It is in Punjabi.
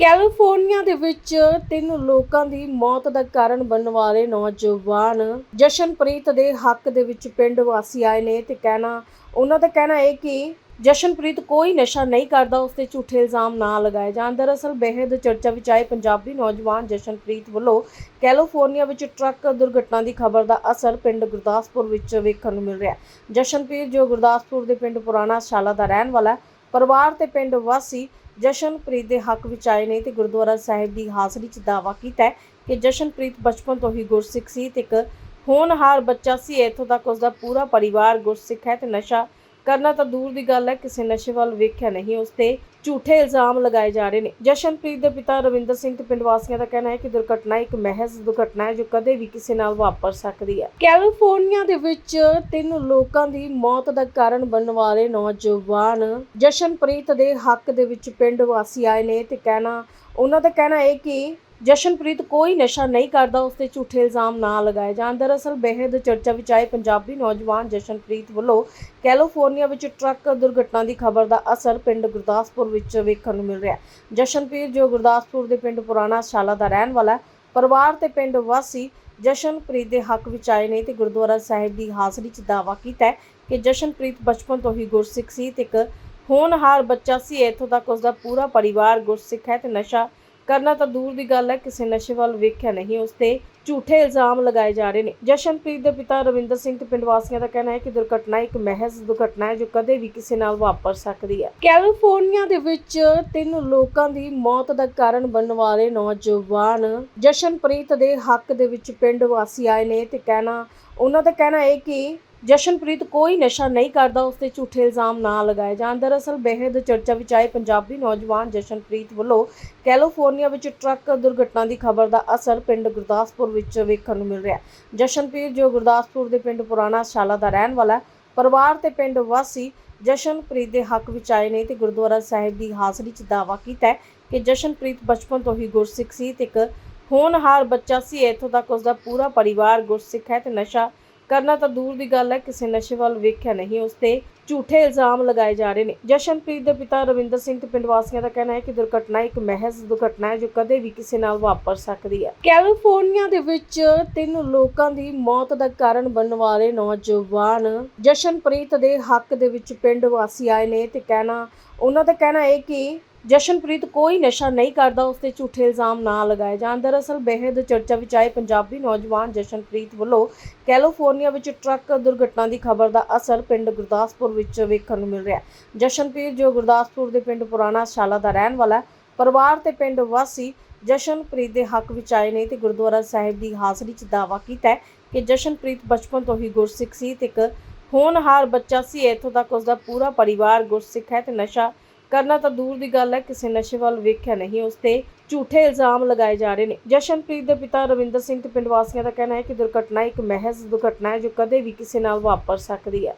ਕੈਲੀਫੋਰਨੀਆ ਦੇ ਵਿੱਚ ਤਿੰਨ ਲੋਕਾਂ ਦੀ ਮੌਤ ਦਾ ਕਾਰਨ ਬਣਨ ਵਾਲੇ ਨੌਜਵਾਨ ਜਸ਼ਨਪ੍ਰੀਤ ਦੇ ਹੱਕ ਦੇ ਵਿੱਚ ਪਿੰਡ ਵਾਸੀ ਆਏ ਨੇ ਤੇ ਕਹਿਣਾ ਉਹਨਾਂ ਦਾ ਕਹਿਣਾ ਹੈ ਕਿ ਜਸ਼ਨਪ੍ਰੀਤ ਕੋਈ ਨਸ਼ਾ ਨਹੀਂ ਕਰਦਾ ਉਸ ਤੇ ਝੂਠੇ ਇਲਜ਼ਾਮ ਨਾ ਲਗਾਏ ਜਾਣ। ਦਰਅਸਲ ਬੇਹੱਦ ਚਰਚਾ ਵਿੱਚ ਆਏ ਪੰਜਾਬੀ ਨੌਜਵਾਨ ਜਸ਼ਨਪ੍ਰੀਤ ਵੱਲੋਂ ਕੈਲੀਫੋਰਨੀਆ ਵਿੱਚ ਟਰੱਕ ਦੁਰਘਟਨਾ ਦੀ ਖਬਰ ਦਾ ਅਸਰ ਪਿੰਡ ਗੁਰਦਾਸਪੁਰ ਵਿੱਚ ਵੇਖਣ ਨੂੰ ਮਿਲ ਰਿਹਾ। ਜਸ਼ਨਪ੍ਰੀਤ ਜੋ ਗੁਰਦਾਸਪੁਰ ਦੇ ਪਿੰਡ ਪੁਰਾਣਾ ਸ਼ਾਲਾ ਦਾ ਰਹਿਣ ਵਾਲਾ ਹੈ, ਪਰਿਵਾਰ ਤੇ ਪਿੰਡ ਵਾਸੀ ਜਸ਼ਨਪ੍ਰੀਤ ਦੇ ਹੱਕ ਵਿੱਚ ਆਏ ਨੇ ਤੇ ਗੁਰਦੁਆਰਾ ਸਾਹਿਬ ਦੀ ਹਾਜ਼ਰੀ 'ਚ ਦਾਅਵਾ ਕੀਤਾ ਹੈ ਕਿ ਜਸ਼ਨਪ੍ਰੀਤ ਬਚਪਨ ਤੋਂ ਹੀ ਗੁਰਸਿੱਖ ਸੀ ਤੇ ਇੱਕ ਹੋਣਹਾਰ ਬੱਚਾ ਸੀ। ਇੱਥੋਂ ਤੱਕ ਉਸ ਦਾ ਪੂਰਾ ਪਰਿਵਾਰ ਗੁਰਸਿੱਖ ਹੈ ਤੇ ਨਸ਼ਾ ਕਰਨਾ ਤਾਂ ਦੂਰ ਦੀ ਗੱਲ ਹੈ, ਕਿਸੇ ਨਸ਼ੇ ਵੱਲ ਵੇਖਿਆ ਨਹੀਂ, ਉਸ ਤੇ ਝੂਠੇ ਇਲਜ਼ਾਮ ਲਗਾਏ ਜਾ ਰਹੇ ਨੇ। ਜਸ਼ਨਪ੍ਰੀਤ ਦੇ ਪਿਤਾ ਰਵਿੰਦਰ ਸਿੰਘ ਤੇ ਪਿੰਡ ਵਾਸੀਆਂ ਦਾ ਕਹਿਣਾ ਹੈ ਕਿ ਦੁਰਘਟਨਾ ਇੱਕ ਮਹਿਜ਼ ਦੁਰਘਟਨਾ ਹੈ ਜੋ ਕਦੇ ਵੀ ਕਿਸੇ ਨਾਲ ਵਾਪਰ ਸਕਦੀ ਹੈ। ਕੈਲੀਫੋਰਨੀਆ ਦੇ ਵਿੱਚ ਤਿੰਨ ਲੋਕਾਂ ਦੀ ਮੌਤ ਦਾ ਕਾਰਨ ਬਣਨ ਵਾਲੇ ਨੌਜਵਾਨ ਜਸ਼ਨਪ੍ਰੀਤ ਦੇ ਹੱਕ ਦੇ ਵਿੱਚ ਪਿੰਡ ਵਾਸੀ ਆਏ ਨੇ ਤੇ ਕਹਿਣਾ, ਉਹਨਾਂ ਦਾ ਕਹਿਣਾ ਹੈ ਕਿ ਜਸ਼ਨਪ੍ਰੀਤ ਕੋਈ ਨਸ਼ਾ ਨਹੀਂ ਕਰਦਾ, ਉਸ ਤੇ ਝੂਠੇ ਇਲਜ਼ਾਮ ਨਾ ਲਗਾਏ ਜਾਣ। ਦਰਅਸਲ ਬੇਹੱਦ ਚਰਚਾ ਵਿੱਚ ਆਏ ਪੰਜਾਬੀ ਨੌਜਵਾਨ ਜਸ਼ਨਪ੍ਰੀਤ ਵੱਲੋਂ ਕੈਲੀਫੋਰਨੀਆ ਵਿੱਚ ਟਰੱਕ ਦੁਰਘਟਨਾ ਦੀ ਖਬਰ ਦਾ ਅਸਰ ਪਿੰਡ ਗੁਰਦਾਸਪੁਰ ਵਿੱਚ ਵੇਖਣ ਨੂੰ ਮਿਲ ਰਿਹਾ ਜਸ਼ਨਪ੍ਰੀਤ, ਜੋ ਗੁਰਦਾਸਪੁਰ ਦੇ ਪਿੰਡ ਪੁਰਾਣਾ ਸ਼ਾਲਾ ਦਾ ਰਹਿਣ ਵਾਲਾ ਪਰਿਵਾਰ ਤੇ ਪਿੰਡ ਵਾਸੀ ਜਸ਼ਨਪ੍ਰੀਤ ਦੇ ਹੱਕ ਵਿੱਚ ਆਏ ਨੇ ਤੇ ਗੁਰਦੁਆਰਾ ਸਾਹਿਬ ਦੀ ਹਾਜ਼ਰੀ 'ਚ ਦਾਅਵਾ ਕੀਤਾ ਕਿ ਜਸ਼ਨਪ੍ਰੀਤ ਬਚਪਨ ਤੋਂ ਹੀ ਗੁਰਸਿੱਖ ਸੀ ਤੇ ਇੱਕ ਹੋਣਹਾਰ ਬੱਚਾ ਸੀ। ਇੱਥੋਂ ਤੱਕ ਉਸ ਦਾ ਪੂਰਾ ਪਰਿਵਾਰ ਗੁਰਸਿੱਖ ਹੈ ਤੇ ਨਸ਼ਾ ਕਰਨਾ ਤਾਂ ਦੂਰ ਦੀ ਗੱਲ ਹੈ, ਕਿਸੇ ਨਸ਼ੇ ਵੱਲ ਵੇਖਿਆ ਨਹੀਂ, ਉਸ ਤੇ ਝੂਠੇ ਇਲਜ਼ਾਮ ਲਗਾਏ ਜਾ ਰਹੇ ਨੇ। ਜਸ਼ਨਪ੍ਰੀਤ ਦੇ ਪਿਤਾ ਰਵਿੰਦਰ ਸਿੰਘ ਤੇ ਪਿੰਡ ਵਾਸੀਆਂ ਦਾ ਕਹਿਣਾ ਹੈ ਕਿ ਦੁਰਘਟਨਾ ਇੱਕ ਮਹਿਜ਼ ਦੁਰਘਟਨਾ ਹੈ ਜੋ ਕਦੇ ਵੀ ਕਿਸੇ ਨਾਲ ਵਾਪਰ ਸਕਦੀ ਹੈ। ਕੈਲੀਫੋਰਨੀਆ ਦੇ ਵਿੱਚ ਤਿੰਨ ਲੋਕਾਂ ਦੀ ਮੌਤ ਦਾ ਕਾਰਨ ਬਣਨ ਵਾਲੇ ਨੌਜਵਾਨ ਜਸ਼ਨਪ੍ਰੀਤ ਦੇ ਹੱਕ ਦੇ ਵਿੱਚ ਪਿੰਡ ਵਾਸੀ ਆਏ ਨੇ ਤੇ ਕਹਿਣਾ, ਉਹਨਾਂ ਦਾ ਕਹਿਣਾ ਹੈ ਕਿ ਜਸ਼ਨਪ੍ਰੀਤ ਕੋਈ ਨਸ਼ਾ ਨਹੀਂ ਕਰਦਾ ਉਸ ਤੇ ਝੂਠੇ ਇਲਜ਼ਾਮ ਨਾ ਲਗਾਏ ਜਾਣ। ਦਰਅਸਲ ਬੇਹੱਦ ਚਰਚਾ ਵਿੱਚ ਆਏ ਪੰਜਾਬੀ ਨੌਜਵਾਨ ਜਸ਼ਨਪ੍ਰੀਤ ਵੱਲੋਂ ਕੈਲੀਫੋਰਨੀਆ ਵਿੱਚ ਟਰੱਕ ਦੁਰਘਟਨਾ ਦੀ ਖਬਰ ਦਾ ਅਸਰ ਪਿੰਡ ਗੁਰਦਾਸਪੁਰ ਵਿੱਚ ਵੇਖਣ ਨੂੰ ਮਿਲ ਰਿਹਾ ਜਸ਼ਨਪ੍ਰੀਤ, ਜੋ ਗੁਰਦਾਸਪੁਰ ਦੇ ਪਿੰਡ ਪੁਰਾਣਾ ਸ਼ਾਲਾ ਦਾ ਰਹਿਣ ਵਾਲਾ ਪਰਿਵਾਰ ਤੇ ਪਿੰਡ ਵਾਸੀ ਜਸ਼ਨਪ੍ਰੀਤ ਦੇ ਹੱਕ ਵਿੱਚ ਆਏ ਨੇ ਤੇ ਗੁਰਦੁਆਰਾ ਸਾਹਿਬ ਦੀ ਹਾਜ਼ਰੀ 'ਚ ਦਾਅਵਾ ਕੀਤਾ ਕਿ ਜਸ਼ਨਪ੍ਰੀਤ ਬਚਪਨ ਤੋਂ ਹੀ ਗੁਰਸਿੱਖ ਸੀ ਤੇ ਇੱਕ ਹੋਣਹਾਰ ਬੱਚਾ ਸੀ। ਇੱਥੋਂ ਤੱਕ ਉਸ ਦਾ ਪੂਰਾ ਪਰਿਵਾਰ ਗੁਰਸਿੱਖ ਹੈ ਤੇ ਨਸ਼ਾ ਕਰਨਾ ਤਾਂ ਦੂਰ ਦੀ ਗੱਲ ਹੈ, ਕਿਸੇ ਨਸ਼ੇ ਵੱਲ ਵੇਖਿਆ ਨਹੀਂ, ਉਸ ਤੇ ਝੂਠੇ ਇਲਜ਼ਾਮ ਲਗਾਏ ਜਾ ਰਹੇ ਨੇ। ਜਸ਼ਨਪ੍ਰੀਤ ਦੇ ਪਿਤਾ ਰਵਿੰਦਰ ਸਿੰਘ ਤੇ ਪਿੰਡ ਵਾਸੀਆਂ ਦਾ ਕਹਿਣਾ ਹੈ ਕਿ ਦੁਰਘਟਨਾ ਇੱਕ ਮਹਿਜ਼ ਦੁਰਘਟਨਾ ਹੈ ਜੋ ਕਦੇ ਵੀ ਕਿਸੇ ਨਾਲ ਵਾਪਰ ਸਕਦੀ ਹੈ। ਕੈਲੀਫੋਰਨੀਆ ਦੇ ਵਿੱਚ ਤਿੰਨ ਲੋਕਾਂ ਦੀ ਮੌਤ ਦਾ ਕਾਰਨ ਬਣਨ ਵਾਲੇ ਨੌਜਵਾਨ ਜਸ਼ਨਪ੍ਰੀਤ ਦੇ ਹੱਕ ਦੇ ਵਿੱਚ ਪਿੰਡ ਵਾਸੀ ਆਏ ਨੇ ਤੇ ਕਹਿਣਾ, ਉਹਨਾਂ ਦਾ ਕਹਿਣਾ ਹੈ ਕਿ ਜਸ਼ਨਪ੍ਰੀਤ ਕੋਈ ਨਸ਼ਾ ਨਹੀਂ ਕਰਦਾ ਉਸ ਤੇ ਝੂਠੇ ਇਲਜ਼ਾਮ ਨਾ ਲਗਾਏ ਜਾਣ। ਦਰਅਸਲ ਬੇਹੱਦ ਚਰਚਾ ਵਿੱਚ ਆਏ ਪੰਜਾਬੀ ਨੌਜਵਾਨ ਜਸ਼ਨਪ੍ਰੀਤ ਵੱਲੋਂ ਕੈਲੀਫੋਰਨੀਆ ਵਿੱਚ ਟਰੱਕ ਦੁਰਘਟਨਾ ਦੀ ਖਬਰ ਦਾ ਅਸਰ ਪਿੰਡ ਗੁਰਦਾਸਪੁਰ ਵਿੱਚ ਵੇਖਣ ਨੂੰ ਮਿਲ ਰਿਹਾ ਜਸ਼ਨਪ੍ਰੀਤ ਜੋ ਗੁਰਦਾਸਪੁਰ ਦੇ ਪਿੰਡ ਪੁਰਾਣਾ ਸ਼ਾਲਾ ਦਾ ਰਹਿਣ ਵਾਲਾ ਪਰਿਵਾਰ ਤੇ ਪਿੰਡ ਵਾਸੀ ਜਸ਼ਨਪ੍ਰੀਤ ਦੇ ਹੱਕ ਵਿੱਚ ਆਏ ਨੇ ਤੇ ਗੁਰਦੁਆਰਾ ਸਾਹਿਬ ਦੀ ਹਾਜ਼ਰੀ 'ਚ ਦਾਅਵਾ ਕੀਤਾ ਕਿ ਜਸ਼ਨਪ੍ਰੀਤ ਬਚਪਨ ਤੋਂ ਹੀ ਗੁਰਸਿੱਖ ਸੀ ਤੇ ਇੱਕ ਹੋਣਹਾਰ ਬੱਚਾ ਸੀ। ਇੱਥੋਂ ਤੱਕ ਉਸ ਦਾ ਪੂਰਾ ਪਰਿਵਾਰ ਗੁਰਸਿੱਖ ਹੈ ਤੇ ਨਸ਼ਾ ਕਰਨਾ ਤਾਂ ਦੂਰ ਦੀ ਗੱਲ ਹੈ, ਕਿਸੇ ਨਸ਼ੇ ਵੱਲ ਵੇਖਿਆ ਨਹੀਂ, ਉਸ ਤੇ ਝੂਠੇ ਇਲਜ਼ਾਮ ਲਗਾਏ ਜਾ ਰਹੇ ਨੇ। ਜਸ਼ਨਪ੍ਰੀਤ ਦੇ ਪਿਤਾ ਰਵਿੰਦਰ ਸਿੰਘ ਤੇ ਪਿੰਡ ਵਾਸੀਆਂ ਦਾ ਕਹਿਣਾ ਹੈ ਕਿ ਦੁਰਘਟਨਾ ਇੱਕ ਮਹਿਜ਼ ਦੁਰਘਟਨਾ ਹੈ ਜੋ ਕਦੇ ਵੀ ਕਿਸੇ ਨਾਲ ਵਾਪਰ ਸਕਦੀ ਹੈ।